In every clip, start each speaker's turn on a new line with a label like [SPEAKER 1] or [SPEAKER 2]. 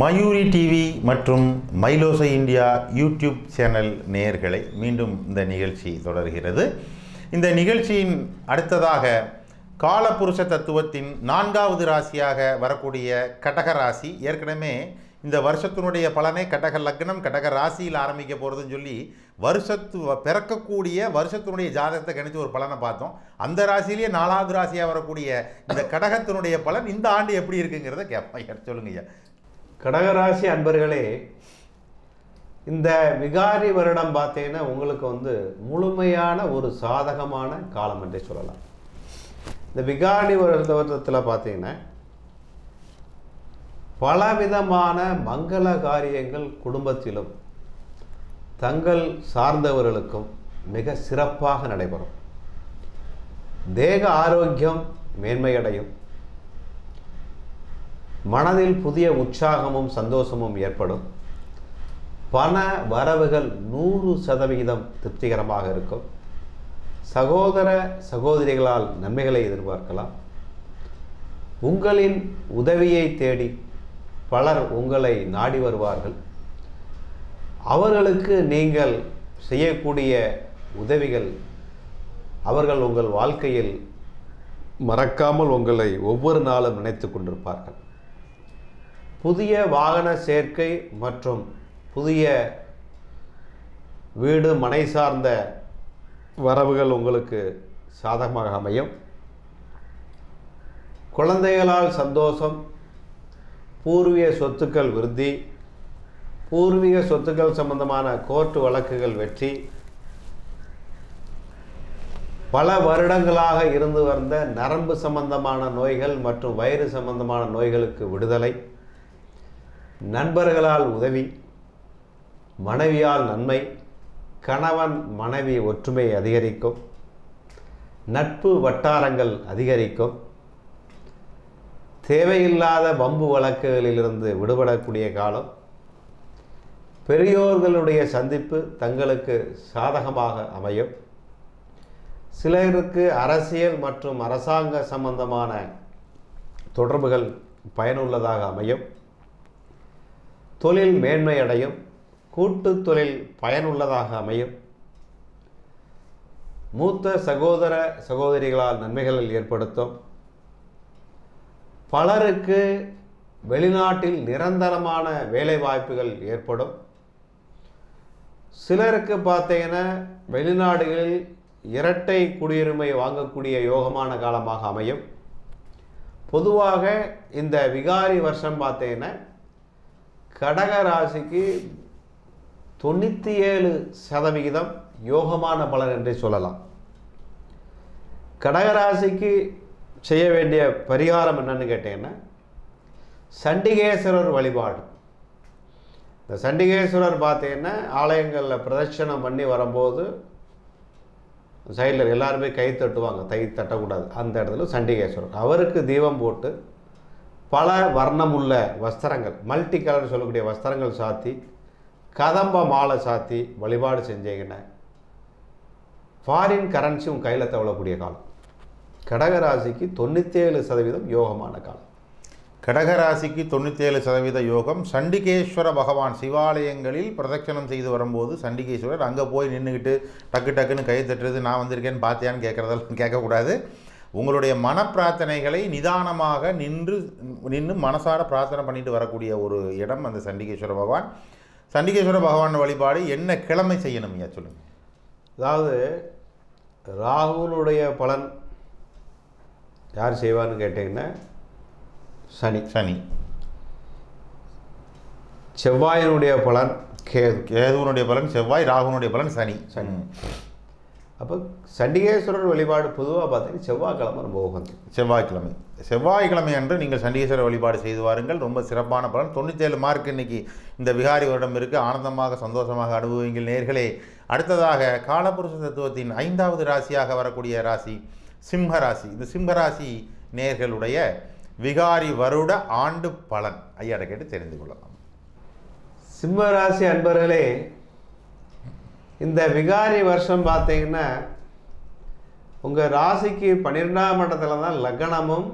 [SPEAKER 1] Mayuri TV மற்றும் மைலோசை India YouTube channel நேயர்களை மீண்டும் இந்த நிகழ்ச்சி தொடர்கிறது. இந்த நிகழ்ச்சியின் அடுத்ததாக காலபுருஷ தத்துவத்தின் நான்காவது ராசியாக வரக்கூடிய கடக ராசி. ஏற்கனவே இந்த வருஷத்தினுடைய பலனை கடக லக்னம் கடக ராசியில் ஆரம்பிக்க போகிறதுன்னு சொல்லி வருஷத்து பிறக்கக்கூடிய வருஷத்தினுடைய ஜாதகத்தை கணித்து ஒரு பலனை பார்த்தோம். அந்த ராசியிலேயே நாலாவது ராசியாக வரக்கூடிய இந்த கடகத்தினுடைய பலன் இந்த ஆண்டு எப்படி இருக்குங்கிறத கேட்பேன் சொல்லுங்க ஐயா
[SPEAKER 2] கடகராசி அன்பர்களே இந்த விகாரி வருடம் பார்த்தீங்கன்னா உங்களுக்கு வந்து முழுமையான ஒரு சாதகமான காலம் என்றே சொல்லலாம். இந்த விகாரி வருட வருடத்தில் பார்த்தீங்கன்னா பலவிதமான மங்கள காரியங்கள் குடும்பத்திலும் தங்கள் சார்ந்தவர்களுக்கும் மிக சிறப்பாக நடைபெறும். தேக ஆரோக்கியம் மேன்மையடையும். மனதில் புதிய உற்சாகமும் சந்தோஷமும் ஏற்படும். பண வரவுகள் நூறு சதவிகிதம் திருப்திகரமாக இருக்கும். சகோதர சகோதரிகளால் நன்மைகளை எதிர்பார்க்கலாம். உங்களின் உதவியை தேடி பலர் உங்களை நாடி வருவார்கள். அவர்களுக்கு நீங்கள் செய்யக்கூடிய உதவிகள் அவர்கள் உங்கள் வாழ்க்கையில் மறக்காமல் உங்களை ஒவ்வொரு நாளும் நினைத்து கொண்டிருப்பார்கள். புதிய வாகன சேர்க்கை மற்றும் புதிய வீடு மனை சார்ந்த வரவுகள் உங்களுக்கு சாதகமாக அமையும். குழந்தைகளால் சந்தோஷம் பூர்வீக சொத்துக்கள் விருத்தி பூர்வீக சொத்துக்கள் சம்பந்தமான கோர்ட்டு வழக்குகள் வெற்றி. பல வருடங்களாக இருந்து வந்த நரம்பு சம்பந்தமான நோய்கள் மற்றும் வயிறு சம்பந்தமான நோய்களுக்கு விடுதலை. நண்பர்களால் உதவி மனைவியால் நன்மை கணவன் மனைவி ஒற்றுமை அதிகரிக்கும் நட்பு வட்டாரங்கள் அதிகரிக்கும் தேவையில்லாத வம்பு வழக்குகளிலிருந்து விடுபடக்கூடிய காலம் பெரியோர்களுடைய சந்திப்பு தங்களுக்கு சாதகமாக அமையும். சிலருக்கு அரசியல் மற்றும் அரசாங்க சம்பந்தமான தொடர்புகள் பயனுள்ளதாக அமையும். தொழில் மேன்மை அடையும் கூட்டு தொழில் பயனுள்ளதாக அமையும். மூத்த சகோதர சகோதரிகளால் நன்மைகள் ஏற்படுத்தும். பலருக்கு வெளிநாட்டில் நிரந்தரமான வேலை வாய்ப்புகள் ஏற்படும். சிலருக்கு பார்த்தீங்கன்னா வெளிநாடுகளில் இரட்டை குடியுரிமை வாங்கக்கூடிய யோகமான காலமாக அமையும். பொதுவாக இந்த விகாரி வருஷம் பார்த்தீங்கன்னா கடக ராசிக்கு தொண்ணூற்றி ஏழு சதவிகிதம் யோகமான பலன் என்றே சொல்லலாம். கடகராசிக்கு செய்ய வேண்டிய பரிகாரம் என்னன்னு கேட்டீங்கன்னா சண்டிகேஸ்வரர் வழிபாடு. இந்த சண்டிகேஸ்வரர் பார்த்தீங்கன்னா ஆலயங்களில் பிரதட்சணம் பண்ணி வரும்போது சைடில் எல்லாருமே கை தட்டுவாங்க. கை தட்டக்கூடாது. அந்த இடத்துல சண்டிகேஸ்வரர். அவருக்கு தீபம் போட்டு பல வர்ணமுள்ள வஸ்திரங்கள் மல்டி கலர் சொல்லக்கூடிய வஸ்திரங்கள் சாத்தி கதம்ப மாலை சாத்தி வழிபாடு செஞ்சீங்கன்னா ஃபாரின் கரன்சி உன் கையில் தவளக்கூடிய காலம். கடகராசிக்கு தொண்ணூற்றேழு சதவீதம் யோகமான காலம்.
[SPEAKER 1] கடகராசிக்கு தொண்ணூற்றேழு சதவீத யோகம். சண்டிகேஸ்வர பகவான் சிவாலயங்களில் பிரதட்சணம் செய்து வரும்போது சண்டிகேஸ்வரர் அங்கே போய் நின்றுக்கிட்டு டக்கு டக்குன்னு கை தட்டுறது நான் வந்திருக்கேன்னு பார்த்தியான்னு கேட்குறதெல்லாம் கேட்கக்கூடாது உங்களுடைய மன பிரார்த்தனைகளை நிதானமாக நின்று நின்று மனசார பிரார்த்தனை பண்ணிட்டு வரக்கூடிய ஒரு இடம் அந்த சண்டிகேஸ்வர பகவான். சண்டிகேஸ்வர பகவான் வழிபாடு என்ன கிழமை செய்யணும் ஐயா சொல்லுங்கள்
[SPEAKER 2] அதாவது ராகுனுடைய பலன் யார் செய்வான்னு கேட்டிங்கன்னா சனி.
[SPEAKER 1] சனி.
[SPEAKER 2] செவ்வாயினுடைய பலன் கேது.
[SPEAKER 1] கேதுவனுடைய பலன் செவ்வாய் ராகுனுடைய பலன் சனி. சனி.
[SPEAKER 2] அப்போ சண்டிகேஸ்வரர் வழிபாடு பொதுவாக பார்த்தீங்கன்னா செவ்வாய்க்கிழமை ரொம்ப உகந்தது
[SPEAKER 1] செவ்வாய்க்கிழமை செவ்வாய்க்கிழமை அன்று நீங்கள் சண்டீஸ்வர வழிபாடு செய்து வாருங்கள் ரொம்ப சிறப்பான பலன். தொண்ணூற்றேழு மார்க் இன்னைக்கு இந்த விகாரி வருடம் இருக்குது ஆனந்தமாக சந்தோஷமாக அனுபவிங்கள் நேர்களே அடுத்ததாக காலபுருஷ தத்துவத்தின் ஐந்தாவது ராசியாக வரக்கூடிய ராசி சிம்ம ராசி இந்த சிம்ம ராசி நேர்களுடைய விகாரி வருட ஆண்டு பலன் ஐயாட கேட்டு தெரிந்து கொள்ளலாம்
[SPEAKER 2] சிம்ம ராசி அன்பர்களே இந்த விகாரி வருஷம் பார்த்தீங்கன்னா உங்கள் ராசிக்கு பன்னிரெண்டாம் இடத்துல தான் லக்னமும்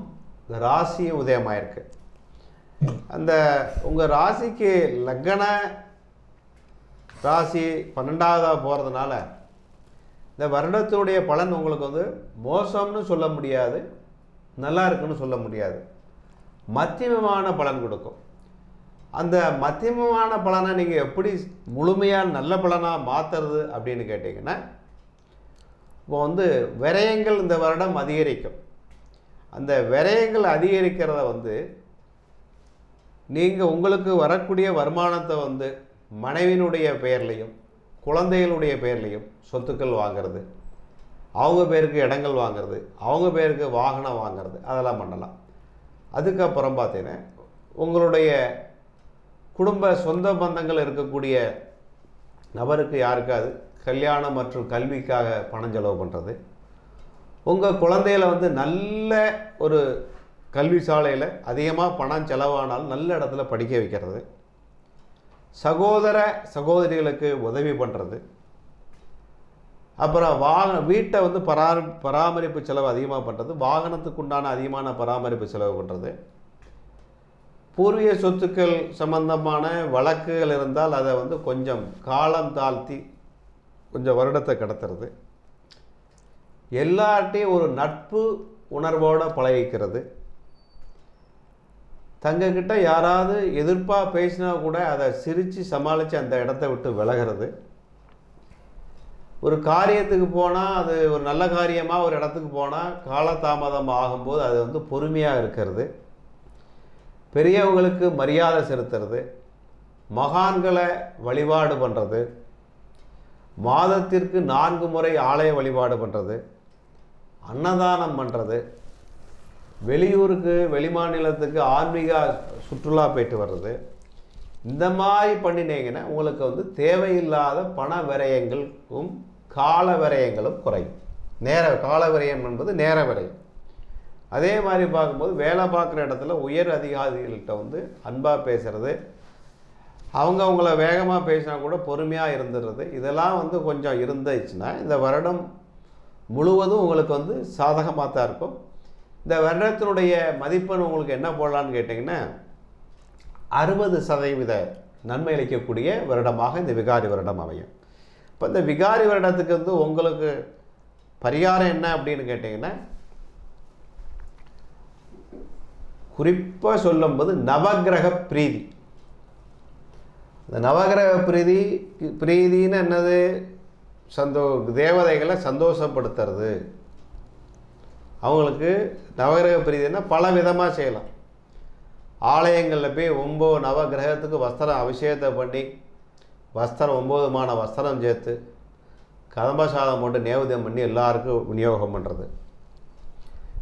[SPEAKER 2] ராசியும் உதயமாயிருக்கு. அந்த உங்கள் ராசிக்கு லக்ன ராசி பன்னெண்டாவதாக போகிறதுனால இந்த வருடத்தினுடைய பலன் உங்களுக்கு வந்து மோசம்னு சொல்ல முடியாது நல்லா இருக்குன்னு சொல்ல முடியாது. மத்தியமமான பலன் கொடுக்கும். அந்த மத்தியமமான பலனை நீங்கள் எப்படி முழுமையாக நல்ல பலனாக மாற்றுறது அப்படின்னு கேட்டிங்கன்னா இப்போ வந்து விரயங்கள் இந்த வருடம் அதிகரிக்கும். அந்த விரயங்கள் அதிகரிக்கிறத வந்து நீங்கள் உங்களுக்கு வரக்கூடிய வருமானத்தை வந்து மனைவியினுடைய பெயர்லையும் குழந்தைகளுடைய பெயர்லையும் சொத்துக்கள் வாங்குறது அவங்க பேருக்கு இடங்கள் வாங்குறது அவங்க பேருக்கு வாகனம் வாங்குறது அதெல்லாம் பண்ணலாம். அதுக்கப்புறம் பார்த்தீங்கன்னா உங்களுடைய குடும்ப சொந்த பந்தங்கள் இருக்கக்கூடிய நபருக்கு யாருக்காது கல்யாணம் மற்றும் கல்விக்காக பணம் செலவு பண்ணுறது உங்கள் குழந்தையில வந்து நல்ல ஒரு கல்வி சாலையில் அதிகமாக பணம் செலவானாலும் நல்ல இடத்துல படிக்க வைக்கிறது. சகோதர சகோதரிகளுக்கு உதவி பண்ணுறது அப்புறம் வாக வீட்டை வந்து பரா பராமரிப்பு செலவு அதிகமாக பண்ணுறது வாகனத்துக்கு உண்டான அதிகமான பராமரிப்பு செலவு பண்ணுறது பூர்வீக சொத்துக்கள் சம்பந்தமான வழக்குகள் இருந்தால் அதை வந்து கொஞ்சம் காலம் தாழ்த்தி கொஞ்சம் வருடத்தை கடத்துறது. எல்லார்ட்டையும் ஒரு நட்பு உணர்வோடு பழகிக்கிறது. தங்கக்கிட்ட யாராவது எதிர்ப்பாக பேசினா கூட அதை சிரித்து சமாளித்து அந்த இடத்த விட்டு விலகிறது. ஒரு காரியத்துக்கு போனால் அது ஒரு நல்ல காரியமாக ஒரு இடத்துக்கு போனால் காலதாமதம் ஆகும்போது அது வந்து பொறுமையாக இருக்கிறது. பெரியவங்களுக்கு மரியாதை செலுத்துறது மகான்களை வழிபாடு பண்ணுறது மாதத்திற்கு நான்கு முறை ஆலய வழிபாடு பண்ணுறது அன்னதானம் பண்ணுறது வெளியூருக்கு வெளிமாநிலத்துக்கு ஆன்மீக சுற்றுலா போயிட்டு வர்றது இந்த மாதிரி பண்ணினீங்கன்னா உங்களுக்கு வந்து தேவையில்லாத பண விரயங்களுக்கும் கால விரயங்களும் குறையும். நேர கால விரயம் என்பது நேர விரயம். அதே மாதிரி பார்க்கும்போது வேலை பார்க்குற இடத்துல உயர் அதிகாரிகள்கிட்ட வந்து அன்பாக பேசுகிறது அவங்க அவங்கள வேகமாக பேசினா கூட பொறுமையாக இருந்துடுறது இதெல்லாம் வந்து கொஞ்சம் இருந்துச்சுன்னா இந்த வருடம் முழுவதும் உங்களுக்கு வந்து சாதகமாக தான் இருக்கும். இந்த வருடத்தினுடைய மதிப்பெண் உங்களுக்கு என்ன போடலான்னு கேட்டிங்கன்னா அறுபது சதவீத நன்மை அளிக்கக்கூடிய வருடமாக இந்த விகாரி வருடம் அமையும். இப்போ இந்த விகாரி வருடத்துக்கு வந்து உங்களுக்கு பரிகாரம் என்ன அப்படின்னு கேட்டிங்கன்னா குறிப்பாக சொல்லும்போது நவக்கிரக பிரீதி. இந்த நவகிரக பிரீதி பிரீதின்னு என்னது? சந்தோ தேவதைகளை சந்தோஷப்படுத்துறது. அவங்களுக்கு நவகிரக பிரீதினா பல விதமாக செய்யலாம். ஆலயங்களில் போய் ஒம்பது நவகிரகத்துக்கு வஸ்திரம் அபிஷேகத்தை பண்ணி வஸ்திரம் ஒம்பதுமான வஸ்திரம் சேர்த்து கதம்ப சாதம் போட்டு நேவேத்தியம் பண்ணி எல்லாருக்கும் விநியோகம் பண்ணுறது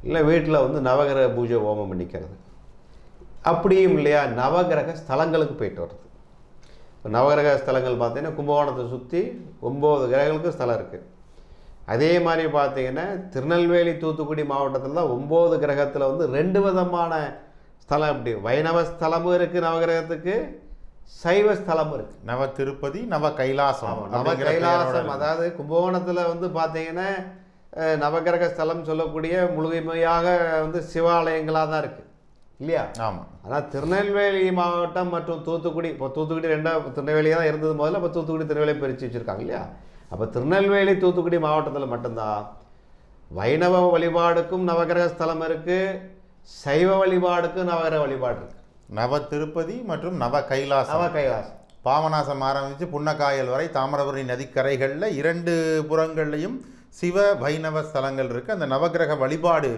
[SPEAKER 2] இல்லை வீட்டில் வந்து நவகிரக பூஜை ஹோமம் பண்ணிக்கிறது. அப்படியும் இல்லையா நவகிரக ஸ்தலங்களுக்கு போயிட்டு வர்றது. இப்போ நவகிரக ஸ்தலங்கள் பார்த்தீங்கன்னா கும்பகோணத்தை சுற்றி ஒம்பது கிரகங்களுக்கு ஸ்தலம் இருக்குது அதே மாதிரி பார்த்தீங்கன்னா திருநெல்வேலி தூத்துக்குடி மாவட்டத்தில் தான் ஒம்பது கிரகத்தில் வந்து ரெண்டு விதமான ஸ்தலம் இப்படி வைணவ ஸ்தலமும் இருக்குது நவகிரகத்துக்கு சைவ ஸ்தலமும் இருக்குது
[SPEAKER 1] நவ திருப்பதி நவ கைலாசம்
[SPEAKER 2] நவ கைலாசம் அதாவது கும்பகோணத்தில் வந்து பார்த்தீங்கன்னா நவகிரக ஸ்தலம் சொல்லக்கூடிய முழுமையாக வந்து சிவாலயங்களாக தான் இருக்குது இல்லையா?
[SPEAKER 1] ஆமாம்
[SPEAKER 2] ஆனால் திருநெல்வேலி மாவட்டம் மற்றும் தூத்துக்குடி இப்போ தூத்துக்குடி ரெண்டா திருநெல்வேலி தான் இருந்தது முதல்ல இப்போ தூத்துக்குடி திருநெல்வேலி பிரித்து வச்சுருக்காங்க இல்லையா? அப்போ திருநெல்வேலி தூத்துக்குடி மாவட்டத்தில் மட்டும்தான். வைணவ வழிபாடுக்கும் நவகிரக ஸ்தலம் இருக்குது சைவ வழிபாடுக்கும் நவகிரக வழிபாடு இருக்குது
[SPEAKER 1] நவ திருப்பதி மற்றும் நவ கைலாசம்.
[SPEAKER 2] நவ கைலாசம்.
[SPEAKER 1] பாவநாசம் ஆரம்பித்து புன்னக்காயல் வரை தாமிரபரணி நதிக்கரைகளில் இரண்டு புறங்கள்லையும் சிவ வைணவ ஸ்தலங்கள் இருக்குது அந்த நவக்கிரக வழிபாடு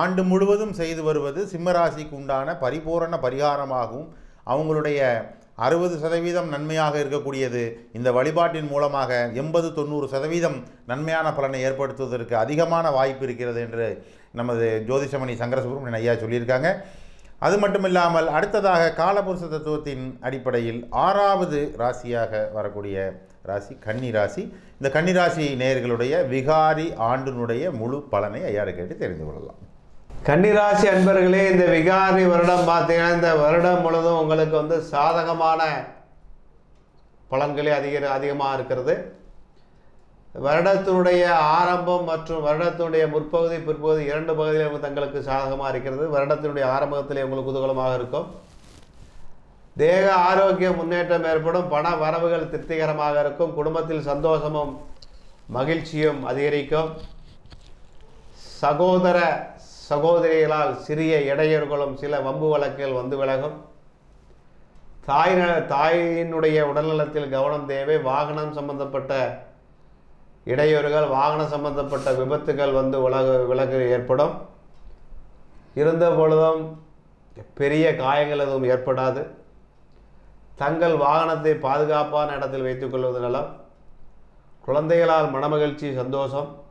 [SPEAKER 1] ஆண்டு முழுவதும் செய்து வருவது சிம்மராசிக்கு உண்டான பரிபூரண பரிகாரமாகவும் அவங்களுடைய அறுபது சதவீதம் நன்மையாக இருக்கக்கூடியது. இந்த வழிபாட்டின் மூலமாக எண்பது தொண்ணூறு சதவீதம் நன்மையான பலனை ஏற்படுத்துவதற்கு அதிகமான வாய்ப்பு இருக்கிறது என்று நமது ஜோதிஷமணி சங்கரசுப்ரமணியன் ஐயா சொல்லியிருக்காங்க. அது மட்டும் இல்லாமல் அடுத்ததாக காலபுருஷ தத்துவத்தின் அடிப்படையில் ஆறாவது ராசியாக வரக்கூடிய ராசி கன்னி ராசி. இந்த கன்னி ராசி நேயர்களுடைய விகாரி ஆண்டினுடைய முழு பலனை ஐயாரை கேட்டு தெரிந்து கொள்ளலாம்.
[SPEAKER 2] கன்னிராசி அன்பர்களே இந்த விகாரி வருடம் பார்த்தீங்கன்னா இந்த வருடம் முழுதும் உங்களுக்கு வந்து சாதகமான பலன்களே அதிக அதிகமாக இருக்கிறது. வருடத்தினுடைய ஆரம்பம் மற்றும் வருடத்தினுடைய முற்பகுதி பிற்பகுதி இரண்டு பகுதியில் தங்களுக்கு சாதகமாக இருக்கிறது. வருடத்தினுடைய ஆரம்பத்திலே உங்களுக்கு குதூகலமாக இருக்கும். தேக ஆரோக்கிய முன்னேற்றம் ஏற்படும் பண வரவுகள் திருப்திகரமாக இருக்கும் குடும்பத்தில் சந்தோஷமும் மகிழ்ச்சியும் அதிகரிக்கும். சகோதர சகோதரிகளால் சிறிய இடையூறுகளும் சில வம்பு வழக்குகள் வந்து விலகும். தாய் தாயினுடைய உடல்நலத்தில் கவனம் தேவை வாகனம் சம்பந்தப்பட்ட இடையூறுகள் வாகனம் சம்பந்தப்பட்ட விபத்துகள் வந்து உலக விலகு ஏற்படும். இருந்த பொழுதும் பெரிய காயங்கள் எதுவும் ஏற்படாது. தங்கள் வாகனத்தை பாதுகாப்பான இடத்தில் வைத்துக்கொள்வது நலம். குழந்தைகளால் மனமகிழ்ச்சி சந்தோஷம்.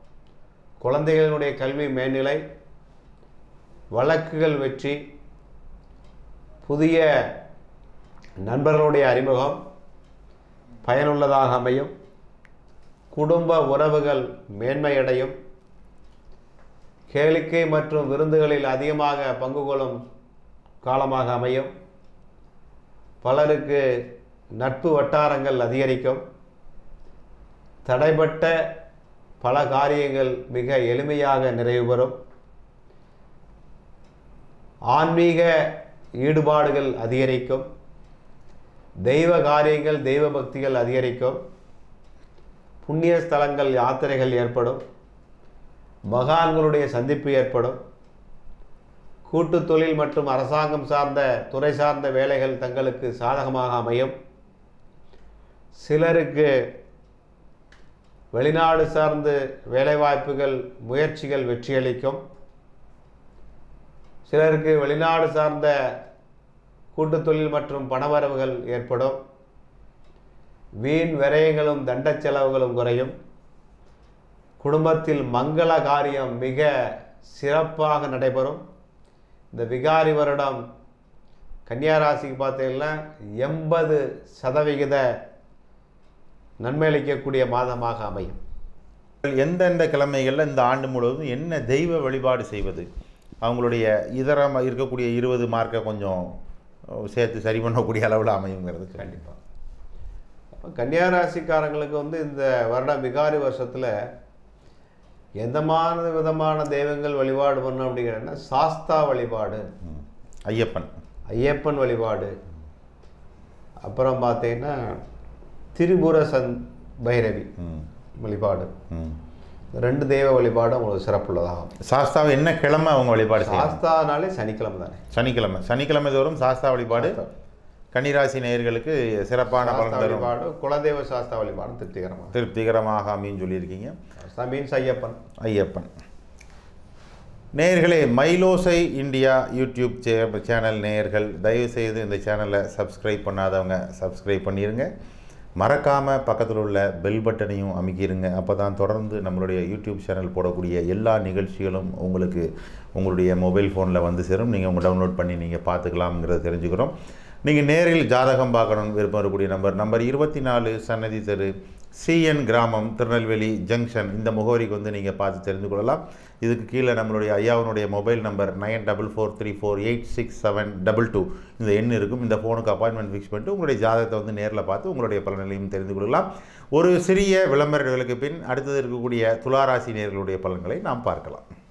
[SPEAKER 2] குழந்தைகளினுடைய கல்வி மேல்நிலை. வழக்குகள் வெற்றி. புதிய நண்பர்களுடைய அறிமுகம். பயனுள்ளதாக அமையும். குடும்ப உறவுகள் மேன்மையடையும். கேளிக்கை மற்றும் விருந்துகளில் அதிகமாக பங்கு கொள்ளும் காலமாக அமையும். பலருக்கு நட்பு வட்டாரங்கள் அதிகரிக்கும். தடைப்பட்ட பல காரியங்கள் மிக எளிமையாக நிறைவு பெறும். ஆன்மீக ஈடுபாடுகள் அதிகரிக்கும். தெய்வ காரியங்கள் தெய்வ பக்திகள் அதிகரிக்கும். புண்ணிய ஸ்தலங்கள் யாத்திரைகள் ஏற்படும். மகான்களுடைய சந்திப்பு ஏற்படும். கூட்டு தொழில் மற்றும் அரசாங்கம் சார்ந்த துறை சார்ந்த வேலைகள் தங்களுக்கு சாதகமாக அமையும். சிலருக்கு வெளிநாடு சார்ந்து வேலைவாய்ப்புகள் முயற்சிகள் வெற்றியளிக்கும். சிலருக்கு வெளிநாடு சார்ந்த கூட்டு தொழில் மற்றும் பணவரவுகள் ஏற்படும். வீண் விரயங்களும் தண்ட செலவுகளும் குறையும். குடும்பத்தில் மங்கள காரியம் மிக சிறப்பாக நடைபெறும். இந்த விகாரி வருடம் கன்னியாராசிக்கு பார்த்தீங்கன்னா எண்பது சதவிகித நன்மை அளிக்கக்கூடிய மாதமாக அமையும்.
[SPEAKER 1] எந்தெந்த கிழமைகளில் இந்த ஆண்டு முழுவதும் என்ன தெய்வ வழிபாடு செய்வது? அவங்களுடைய இதர இருக்கக்கூடிய இருபது மார்க்கை கொஞ்சம் சேர்த்து சரி பண்ணக்கூடிய அளவில் அமையுங்கிறது
[SPEAKER 2] கண்டிப்பாக அப்போ கன்னியாராசிக்காரங்களுக்கு வந்து இந்த வருடம் விகாரி வருஷத்தில் எந்தமான விதமான தெய்வங்கள் வழிபாடு பண்ணணும் அப்படிங்கிறன்னா சாஸ்தா வழிபாடு.
[SPEAKER 1] ஐயப்பன்.
[SPEAKER 2] ஐயப்பன் வழிபாடு. அப்புறம் பார்த்தீங்கன்னா திரிபுர சந் பைரவி
[SPEAKER 1] ம்.
[SPEAKER 2] வழிபாடு. ரெண்டு தெய்வ வழிபாடும் உங்களுக்கு சிறப்புள்ளதாகும்
[SPEAKER 1] சாஸ்தாவை என்ன கிழமை அவங்க வழிபாடு
[SPEAKER 2] சாஸ்தானாலே சனிக்கிழமை தானே.
[SPEAKER 1] சனிக்கிழமை. சனிக்கிழமை தோறும் சாஸ்தா வழிபாடு கன்னிராசி நேயர்களுக்கு சிறப்பான பலன்
[SPEAKER 2] வழிபாடு குலதெய்வ சாஸ்தா வழிபாடும் திருப்திகரமாக
[SPEAKER 1] திருப்திகரமாக அமையும் சொல்லியிருக்கீங்க.
[SPEAKER 2] மீன்ஸ் ஐயப்பன்.
[SPEAKER 1] ஐயப்பன். நேயர்களே மைலோசை இந்தியா யூடியூப் சே சேனல் நேயர்கள் தயவுசெய்து இந்த சேனலை சப்ஸ்கிரைப் பண்ணாதவங்க சப்ஸ்கிரைப் பண்ணிடுங்க மறக்காமல் பக்கத்தில் உள்ள பெல் பட்டனையும் அமைக்கிருங்க. அப்போ தான் தொடர்ந்து நம்மளுடைய யூடியூப் சேனல் போடக்கூடிய எல்லா நிகழ்ச்சிகளும் உங்களுக்கு உங்களுடைய மொபைல் ஃபோனில் வந்து சேரும். நீங்கள் உங்கள் டவுன்லோட் பண்ணி நீங்கள் பார்த்துக்கலாம்ங்கிறத தெரிஞ்சுக்கிறோம். நீங்கள் நேரில் ஜாதகம் பார்க்கணும் விருப்பம் இருக்கக்கூடிய நம்பர். நம்பர் இருபத்தி நாலு சன்னதி தெரு சிஎன் கிராமம் திருநெல்வேலி ஜங்ஷன். இந்த முகவரிக்கு வந்து நீங்கள் பார்த்து தெரிந்து கொள்ளலாம். இதுக்கு கீழே நம்மளுடைய ஐயாவுனுடைய mobile number nine double four three four eight six seven double two. இந்த எண் இருக்கும். இந்த ஃபோனுக்கு அப்பாயின்மெண்ட் ஃபிக்ஸ் பண்ணிட்டு உங்களுடைய ஜாதகத்தை வந்து நேரில் பார்த்து உங்களுடைய பலன்களையும் தெரிந்து கொள்ளலாம். ஒரு சிறிய விளம்பரங்களுக்கு பின் அடுத்தது இருக்கக்கூடிய துளாராசி நேர்களுடைய பலன்களை நாம் பார்க்கலாம்.